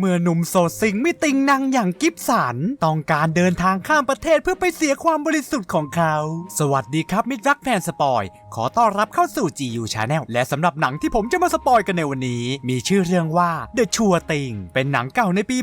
เมื่อหนุ่มโสดสิงไม่ติงนางอย่างกิฟสัน ต้องการเดินทางข้ามประเทศเพื่อไปเสียความบริสุทธิ์ของเขา สวัสดีครับมิตรรักแฟนสปอย ขอต้อนรับเข้าสู่ GU Channel และสำหรับหนังที่ผมจะมาสปอยกันในวันนี้ มีชื่อเรื่องว่า The Sure Thing เป็นหนังเก่าในปี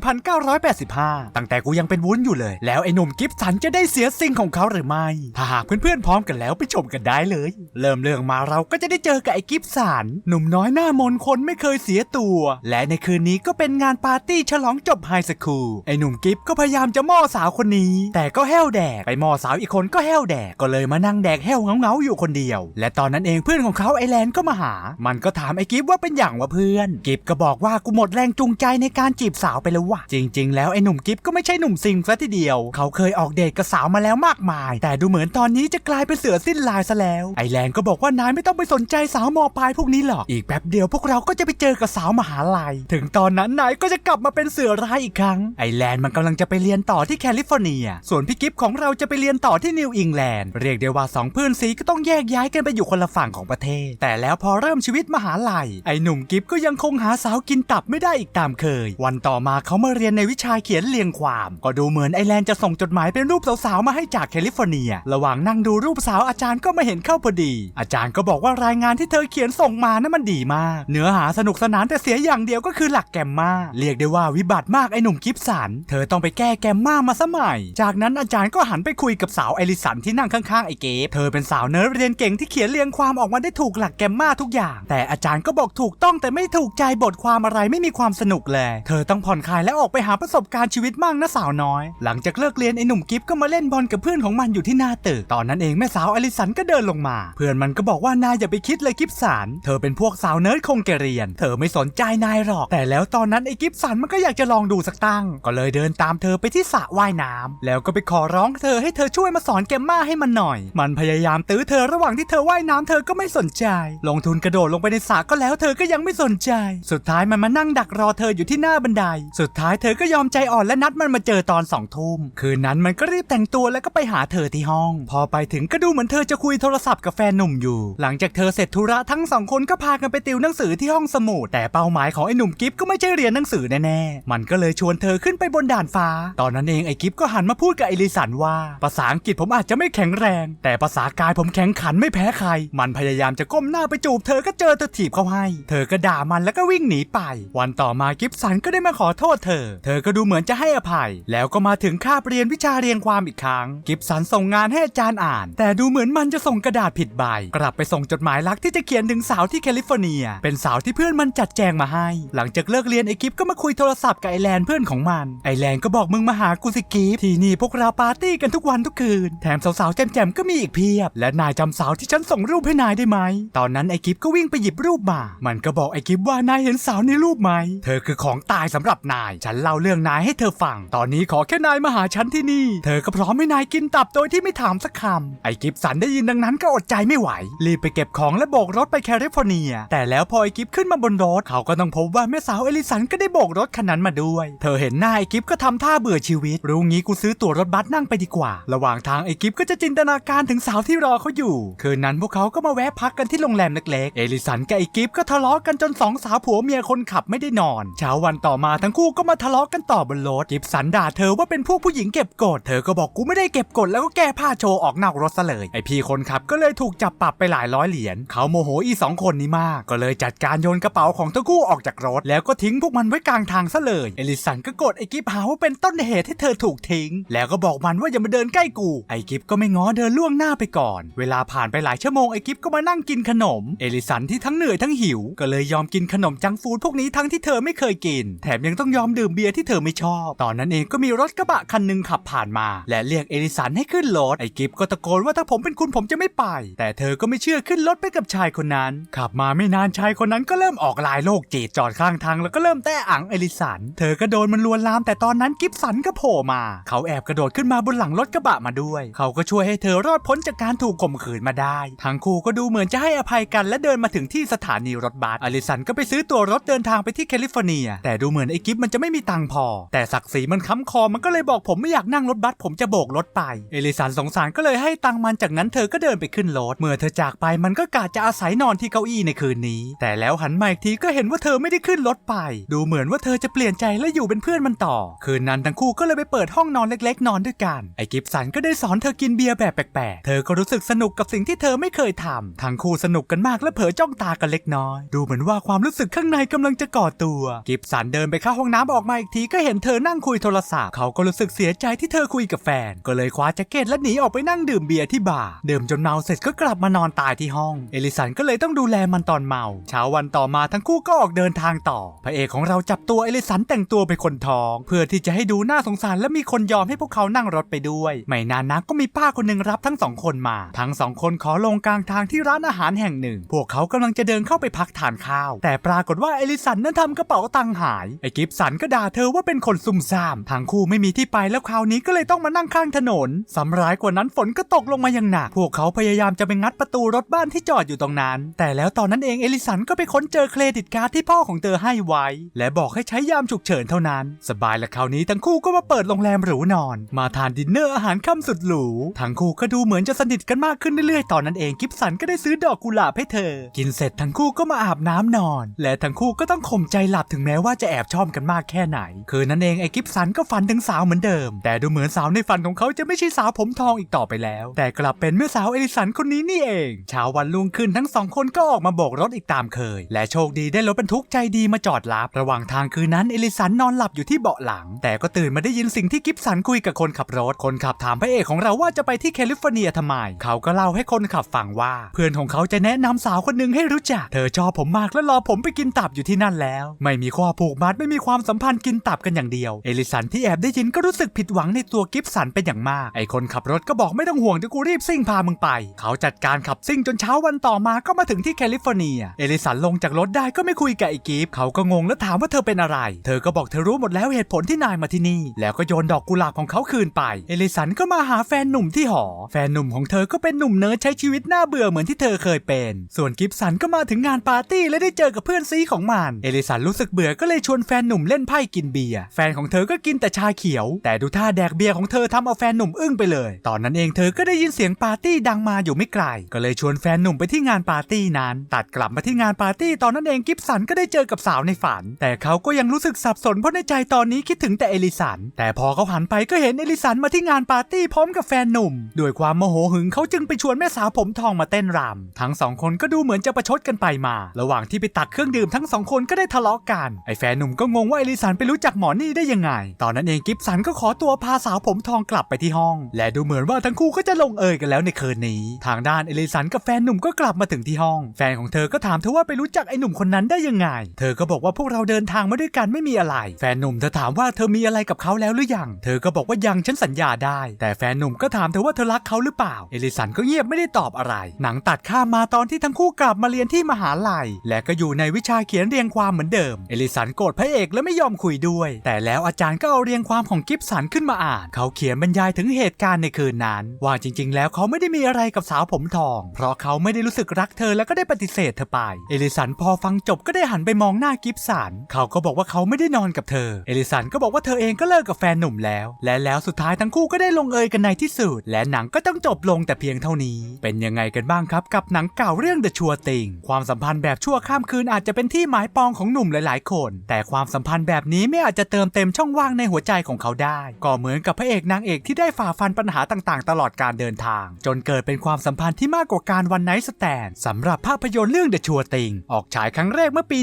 1985 ตั้งแต่กูยังเป็นวุ้นอยู่เลย แล้วไอ้หนุ่มกิฟสันจะได้เสียสิ่งของเขาหรือไม่ ถ้าหากเพื่อนๆพร้อมกันแล้วไปชมกันได้เลย เริ่มเรื่องมาเราก็จะได้เจอกับไอ้กิฟสันหนุ่มน้อยหน้ามนคนไม่เคยเสียตัว และในคืนนี้ก็เป็นงานปาร์ตี้ฉลองจบไฮสคูลไอ้หนุ่มกิฟก็พยายามจะม่อสาวคนนี้ แต่ก็แห้วแดก ไปม่อสาวอีกคนก็แห้วแดก ก็เลยมานั่งแดกแห้วเงาๆอยู่คนเดียว และตอนนั้นเองเพื่อนของเขาไอแลนก็มาหา มันก็ถามไอ้กิฟว่าเป็นอย่างวะเพื่อน กิฟก็บอกว่ากูหมดแรงจูงใจในการจีบสาวไปแล้ววะจริง ๆ แล้วไอ้หนุ่มกิฟก็ไม่ใช่หนุ่มซิงซะทีเดียว เขาเคยออกเดทกับสาวมาแล้วมากมาย แต่ดูเหมือนตอนนี้จะกลายเป็นเสือสิ้นลายซะแล้ว ไอแลนก็บอกว่านายไม่ต้องไปสนใจสาวมอปลายพวกนี้หรอก อีกแป๊บเดียวพวกเราก็จะไปเจอกับสาวมหาลัย ถึงตอนนั้นนายก็จะกลับมาเป็นเสือร้ายอีกครั้ง ไอแลนด์มันกำลังจะไปเรียนต่อที่แคลิฟอร์เนีย ส่วนพี่กิฟของเราจะไปเรียนต่อที่นิวอิงแลนด์ เรียกได้ว่าสองเพื่อนซีก็ต้องแยกย้ายกันไปอยู่คนละฝั่งของประเทศ แต่แล้วพอเริ่มชีวิตมหาลัย ไอหนุ่มกิฟก็ยังคงหาสาวกินตับไม่ได้อีกตามเคย วันต่อมาเขามาเรียนในวิชาเขียนเรียงความ ก็ดูเหมือนไอแลนด์จะส่งจดหมายเป็นรูปสาวๆมาให้จากแคลิฟอร์เนีย ระหว่างนั่งดูรูปสาวอาจารย์ก็มาเห็นเข้าพอดี อาจารย์ก็บอกว่ารายงานที่เธอเขียนส่งมานั้นมันดีมาก เนื้อหาสนุกสนานแต่เสียอย่างเดียวก็คือหลักแกมมาเรียกได้ว่าวิบัติมากไอหนุ่มกิฟสัน เธอต้องไปแก้แกมมามาสมัย จากนั้นอาจารย์ก็หันไปคุยกับสาวไอริสันที่นั่งข้างๆไอเกฟเธอเป็นสาวเนิร์ดเรียนเก่งที่เขียนเรียงความออกมาได้ถูกหลักแกมมาทุกอย่าง แต่อาจารย์ก็บอกถูกต้องแต่ไม่ถูกใจบทความอะไรไม่มีความสนุกเลย เธอต้องผ่อนคลายและออกไปหาประสบการณ์ชีวิตมั่งนะสาวน้อย หลังจากเลิกเรียนไอหนุ่มกิฟก็มาเล่นบอลกับเพื่อนของมันอยู่ที่หน้าตึกตอนนั้นเองแม่สาวอลิสันก็เดินลงมา เพื่อนมันก็บอกว่านายอย่าไปคิดเลยกิฟสันเธอเป็นพวกสาวเนิร์ดคงแกเรียน เธอไม่สนใจนายหรอก แต่แล้วตอนนั้นไอกิฟสนมันก็อยากจะลองดูสักตั้ง ก็เลยเดินตามเธอไปที่สระว่ายน้ำแล้วก็ไปขอร้องเธอให้เธอช่วยมาสอนแกมมาให้มันหน่อย มันพยายามตื้อเธอระหว่างที่เธอว่ายน้ำเธอก็ไม่สนใจ ลงทุนกระโดดลงไปในสระก็แล้วเธอก็ยังไม่สนใจ สุดท้ายมันมานั่งดักรอเธออยู่ที่หน้าบันได สุดท้ายเธอก็ยอมใจอ่อนและนัดมันมาเจอตอนสองทุ่มคืนนั้นมันก็รีบแต่งตัวแล้วก็ไปหาเธอที่ห้อง พอไปถึงก็ดูเหมือนเธอจะคุยโทรศัพท์กับแฟนหนุ่มอยู่ หลังจากเธอเสร็จธุระทั้งสองคนก็พากันไปติวหนังสือที่ห้องสมุดแต่เป้าหมายของไอ้หนุ่มกิฟก็ไม่ใช่เรียนหนังสือแน่ๆ มันก็เลยชวนเธอขึ้นไปบนด่านฟ้า ตอนนั้นเองไอ้กิฟก็หันมาพูดกับไอริสันว่า ภาษาอังกฤษผมอาจจะไม่แข็งแรง แต่ภาษากายผมแข็งขันไม่แพ้ใคร มันพยายามจะก้มหน้าไปจูบเธอก็เจอเธอถีบเขาให้ เธอก็ด่ามันแล้วก็วิ่งหนีไป วันต่อมากิฟสันก็ได้มาขอโทษเธอ เธอก็ดูเหมือนจะให้อภัย แล้วก็มาถึงคาบเรียนวิชาเรียงความอีกครั้ง กิฟสันส่งงานให้อาจารย์อ่าน แต่ดูเหมือนมันจะส่งกระดาษผิดใบ กลับไปส่งจดหมายรักที่จะเขียนถึงสาวที่แคลิฟอร์เนีย เป็นสาวที่เพื่อนมันจัดแจงมาให้ หลังจากเลิกเรียนไอกิฟก็มาคุยุยโทรศัพท์กับไอแลนด์เพื่อนของมัน ไอแลนด์ก็บอกมึงมาหากูสิกิฟที่นี่พวกเราปาร์ตี้กันทุกวันทุกคืน แถมสาวๆแจ่มๆก็มีอีกเพียบ และนายจำสาวที่ฉันส่งรูปให้นายได้ไหม ตอนนั้นไอกิฟก็วิ่งไปหยิบรูปมา มันก็บอกไอกิฟว่านายเห็นสาวในรูปไหม เธอคือของตายสำหรับนาย ฉันเล่าเรื่องนายให้เธอฟัง ตอนนี้ขอแค่นายมาหาฉันที่นี่ เธอก็พร้อมให้นายกินตับโดยที่ไม่ถามสักคำไอกิฟสันได้ยินดังนั้นก็อดใจไม่ไหว รีบไปเก็บของและโบกรถไปแคลิฟอร์เนีย แต่แล้วพอไอกิฟขึ้นมาบนรถเขาก็ต้องพบว่าแม่สาวเอลิสันก็ได้โบกรถคันนั้นมาด้วย เธอเห็นหน้าไอกิฟก็ทำท่าเบื่อชีวิต รู้งี้กูซื้อตั๋วรถบัสนั่งไปดีกว่า ระหว่างทางไอกิฟก็จะจินตนาการถึงสาวที่รอเขาอยู่ คืนนั้นพวกเขาก็มาแวะพักกันที่โรงแรมเล็กๆ เอลิสันกับไอกิฟก็ทะเลาะกันจนสองสาวผัวเมียคนขับไม่ได้นอน เช้าวันต่อมาทั้งคู่ก็มาทะเลาะกันต่อบนรถกิฟสันด่าเธอว่าเป็นพวกผู้หญิงเก็บกด เธอก็บอกกูไม่ได้เก็บกดแล้วก็แก้ผ้าโชว์ออกนอกรถซะเลย ไอพี่คนขับก็เลยถูกจับปรับไปหลายร้อยเหรียญ เขาโมโหอีสองคนนี้มาก ก็เลยจัดการโยนกระเป๋าของทั้งคู่ออกจากรถ แล้วก็ทิ้งพวกมันไว้กลางทางซะเลย เอลิสันก็โกรธไอกิฟหาว่าเป็นต้นเหตุให้เธอถูกทิ้ง แล้วก็บอกมันว่าอย่ามาเดินใกล้กู ไอกิฟก็ไม่ง้อเดินล่วงหน้าไปก่อน เวลาผ่านไปหลายชั่วโมงไอกิฟก็มานั่งกินขนม เอลิสันที่ทั้งเหนื่อยทั้งหิว ก็เลยยอมกินขนมจังฟูดพวกนี้ทั้งที่เธอไม่เคยกิน แถมยังต้องยอมดื่มเบียร์ที่เธอไม่ชอบ ตอนนั้นเองก็มีรถกระบะคันหนึ่งขับผ่านมา และเรียกเอลิสันให้ขึ้นรถ ไอกิฟก็ตะโกนว่าถ้าผมเป็นคุณผมจะไม่ไป แต่เธอก็ไม่เชื่อขึ้นรถไปกับชายคนนั้น ขับมาไม่นานชายคนนั้นก็เริ่มออกลายโลกจิตจอดข้างทางแล้วก็เริ่มแต้อังอลิสัน เธอก็โดนมันลวนลามแต่ตอนนั้นกิฟสันก็โผล่มา เขาแอบกระโดดขึ้นมาบนหลังรถกระบะมาด้วย เขาก็ช่วยให้เธอรอดพ้นจากการถูกข่มขืนมาได้ ทั้งคู่ก็ดูเหมือนจะให้อภัยกันและเดินมาถึงที่สถานีรถบัสอลิสันก็ไปซื้อตัวรถเดินทางไปที่แคลิฟอร์เนีย แต่ดูเหมือนไอ้กิฟมันจะไม่มีตังค์พอ แต่ศักดิ์ศรีมันค้ำคอมันก็เลยบอกผมไม่อยากนั่งรถบัสผมจะโบกรถไป เอลิสันสงสารก็เลยให้ตังค์มันจากนั้นเธอก็เดินไปขึ้นรถเมื่อเธอจากไปมันก็กะจะอาศัยนอนที่เก้าอี้ในคืนนี้ แต่แล้วหันมาอีกทีก็เห็นว่าเธอไม่ได้ขึ้นรถไป ดูเหมือนว่าเธอจะเปลี่ยนใจและอยู่เป็นเพื่อนมันต่อ คืนนั้นทั้งคู่ก็เลยไปเปิดห้องนอนเล็ก ๆ นอนด้วยกัน ไอ้กิฟสันก็ได้สอนเธอกินเบียร์แบบแปลกๆ เธอก็รู้สึกสนุกกับสิ่งที่เธอไม่เคยทำทั้งคู่สนุกกันมากและเผลอจ้องตากันเล็กน้อย ดูเหมือนว่าความรู้สึกข้างในกำลังจะก่อตัว กิฟสันเดินไปเข้าห้องน้ำออกมาอีกทีก็เห็นเธอนั่งคุยโทรศัพท์ เขาก็รู้สึกเสียใจที่เธอคุยกับแฟน ก็เลยคว้าแจ็คเก็ตและหนีออกไปนั่งดื่มเบียร์ที่บาร์ ดื่มจนเมาเสร็จก็กลับมานอนตายที่ห้อง เอลิสันก็เลยต้องดูแลมันตอนเมา เช้าวันต่อมาทั้งคู่ก็ออกเดินทางต่อ พระเอกของเราจับตัวเอลิสันแต่งตัวเป็นคนท้อง เพื่อที่จะให้ดูน่าสงสารและมีคนยอมให้พวกเขานั่งรถไปด้วย ไม่นานนักก็มีป้าคนหนึ่งรับทั้งสองคนมา ทั้งสองคนขอลงกลางทางที่ร้านอาหารแห่งหนึ่ง พวกเขากำลังจะเดินเข้าไปพักทานข้าว แต่ปรากฏว่าเอลิสันนั้นทำกระเป๋าตังค์หาย ไอ้กิฟสันก็ด่าเธอว่าเป็นคนซุ่มซ่ามทั้งคู่ไม่มีที่ไปแล้วคราวนี้ก็เลยต้องมานั่งข้างถนนสำร้ายกว่านั้นฝนก็ตกลงมาอย่างหนัก พวกเขาพยายามจะไปงัดประตูรถบ้านที่จอดอยู่ตรงนั้น แต่แล้วตอนนั้นเองเอลิสันก็ไปค้นเจอเครดิตการ์ดที่พ่อของเธอให้ไว้ และบอกให้ใช้ยามฉุกเฉินเท่านั้น สบายละคราวนี้ทั้งคู่ก็มาเปิดโรงแรมหรูนอน มาทานดินเนอร์อาหารค่ำสุดหรูทั้งคู่ก็ดูเหมือนจะสนิทกันมากขึ้นเรื่อยๆ ตอนนั้นเองกิฟสันก็ได้ซื้อดอกกุหลาบให้เธอ กินเสร็จทั้งคู่ก็มาอาบน้ำนอน และทั้งคู่ก็ต้องข่มใจหลับถึงแม้ว่าจะแอบชอบกันมากแค่ไหน คืนนั้นเองไอ้กิฟสันก็ฝันถึงสาวเหมือนเดิม แต่ดูเหมือนสาวในฝันของเขาจะไม่ใช่สาวผมทองอีกต่อไปแล้ว แต่กลับเป็นเมื่อสาวเอลิสันคนนี้นี่เองเช้าวันรุ่งขึ้นทั้งสองคนก็ออกมาโบกรถอีกตามเคย และโชคดีได้รถบรรทุกใจดีมาจอดรับระหว่างทางคืนนั้นเอลิสันนอนหลับอยู่ที่เบาะหลัง แต่ก็ตื่นมาได้ยินสิ่งที่กิฟสันคุยกับคนขับรถ คนขับถามพระเอกของเราว่าจะไปที่แคลิฟอร์เนียทำไม เขาก็เล่าให้คนขับฟังว่า เพื่อนของเขาจะแนะนำสาวคนหนึ่งให้รู้จัก เธอชอบผมมากและรอผมไปกินตับอยู่ที่นั่นแล้ว ไม่มีข้อผูกมัดไม่มีความสัมพันธ์กินตับกันอย่างเดียว เอลิสันที่แอบได้ยินก็รู้สึกผิดหวังในตัวกิฟสันเป็นอย่างมาก ไอคนขับรถก็บอกไม่ต้องห่วงเดี๋ยวกูรีบซิ่งพามึงไป เขาจัดการขับซิ่งจนเช้าวันต่อมาก็มาถึงที่แคลิฟอร์เนีย เอลิสันลงจากรถได้ก็ไม่คุยกับไอกิฟเขาก็งงและถามว่าเธอเป็นอะไร เธอก็บอกเธอรู้หมดแล้วเหตุผลที่นายมาที่นี่ แล้วก็โยนดอกกุหลาบของเขาคืนไป เอลิสันก็มาหาแฟนหนุ่มที่หอ แฟนหนุ่มของเธอก็เป็นหนุ่มเนิร์ดใช้ชีวิตน่าเบื่อเหมือนที่เธอเคยเป็น ส่วนกิฟสันก็มาถึงงานปาร์ตี้และได้เจอกับเพื่อนซีของมัน เอลิสันรู้สึกเบื่อก็เลยชวนแฟนหนุ่มเล่นไพ่กินเบียร์ แฟนของเธอก็กินแต่ชาเขียว แต่ดูท่าแดกเบียร์ของเธอทำเอาแฟนหนุ่มอึ้งไปเลย ตอนนั้นเองเธอก็ได้ยินเสียงปาร์ตี้ดังมาอยู่ไม่ไกล ก็เลยชวนแฟนหนุ่มไปที่งานปาร์ตี้นั้น ตัดกลับมาที่งานปาร์ตี้ตอนนั้นเองกิฟสันก็ได้เจอกับสาวในฝัน แต่เขาก็ยังรู้สึกสับสนเพราะในใจตอนนี้คิดถึงแต่เอลิสัน แต่พอเขาหันไปก็เห็นเอลิสันมาที่งานปาร์ตี้พร้อมกับแฟนหนุ่ม ด้วยความโมโหหึงเขาจึงไปชวนแม่สาวผมทองมาเต้นรำทั้งสองคนก็ดูเหมือนจะประชดกันไปมา ระหว่างที่ไปตักเครื่องดื่มทั้งสองคนก็ได้ทะเลาะกัน ไอ้แฟนหนุ่มก็งงว่าเอลิสันไปรู้จักหมอนี่ได้ยังไง ตอนนั้นเองกิฟสันก็ขอตัวพาสาวผมทองกลับไปที่ห้อง และดูเหมือนว่าทั้งคู่ก็จะลงเอยกันแล้วในคืนนี้ ทางด้านเอลิสันกับแฟนหนุ่มก็กลับมาถึงที่ห้อง แฟนของเธอก็ถามเธอว่าไปรู้จักไอหนุ่มคนนั้นได้ยังไง เธอก็บอกว่าพวกเราเดินทางมาด้วยกันไม่มีอะไร แฟนหนุ่มเธอถามว่าเธอมีอะไรกับเขาแล้วหรือยัง เธอก็บอกว่ายังฉันสัญญาได้ แต่แฟนหนุ่มก็ถามเธอว่าเธอรักเขาหรือเปล่า เอลิสันก็เงียบไม่ได้ตอบอะไร หนังตัดข้ามาตอนที่ทั้งคู่กลับมาเรียนที่มหาลัย และก็อยู่ในวิชาเขียนเรียงความเหมือนเดิม เอลิสันโกรธพระเอกและไม่ยอมคุยด้วย แต่แล้วอาจารย์ก็เอาเรียงความของกิฟสันขึ้นมาอ่าน เขาเขียนบรรยายถึงเหตุการณ์ในคืนนั้น ว่าจริง ๆ แล้วเขาไม่ได้มีอะไรกับสาวผมทอง เพราะเขาไม่ได้รู้สึกรักเธอและก็ได้ปฏิเสธเธอไป เอลิสันพอฟังจบก็ได้หันไปมองหน้ากิฟสัน เขาก็บอกว่าเขาไม่ได้นอนกับเธอ เอลิสันก็บอกว่าเธอเองก็เลิกกับแฟนหนุ่มแล้ว และแล้วสุดท้ายทั้งคู่ก็ได้ลงเอยกันในที่สุด และหนังก็ต้องจบลงแต่เพียงเท่านี้ เป็นยังไงกันบ้างครับกับหนังเก่าเรื่อง The Sure Thing ความสัมพันธ์แบบชั่วข้ามคืนอาจจะเป็นที่หมายปองของหนุ่มหลาย ๆ คน แต่ความสัมพันธ์แบบนี้ไม่อาจจะเติมเต็มช่องว่างในหัวใจของเขาได้ ก็เหมือนกับพระเอกนางเอกที่ได้ฝ่าฟันปัญหาต่าง ๆ ตลอดการเดินทาง จนเกิดเป็นความสัมพันธ์ที่มากกว่าการวันไนท์สแตนสำหรับภาพยนตร์เรื่อง The Sure Thing ออกฉายครั้งแรกเมื่อปี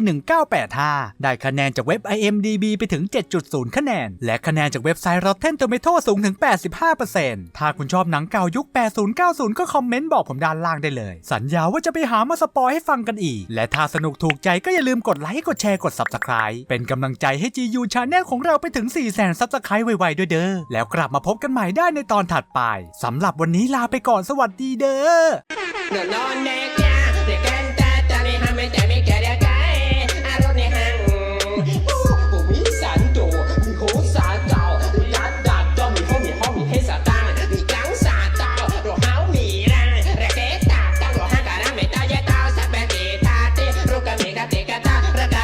1985 ได้คะแนนจากเว็บ IMDb ไปถึง 7.0 คะแนน และคะแนนจากเว็บไซต์ Rotten Tomato สูงถึง 85%ถ้าคุณชอบหนังเก่ายุค 80-90 ก็คอมเมนต์บอกผมด้านล่างได้เลย สัญญาว่าจะไปหามาสปอยให้ฟังกันอีก และถ้าสนุกถูกใจก็อย่าลืมกดไลค์กดแชร์กด Subscribe เป็นกำลังใจให้ GU Channel ของเราไปถึง 400,000 Subscribe ไวๆด้วยเด้อแล้วกลับมาพบกันใหม่ได้ในตอนถัดไปสำหรับวันนี้ลาไปก่อนสวัสดีเด้อ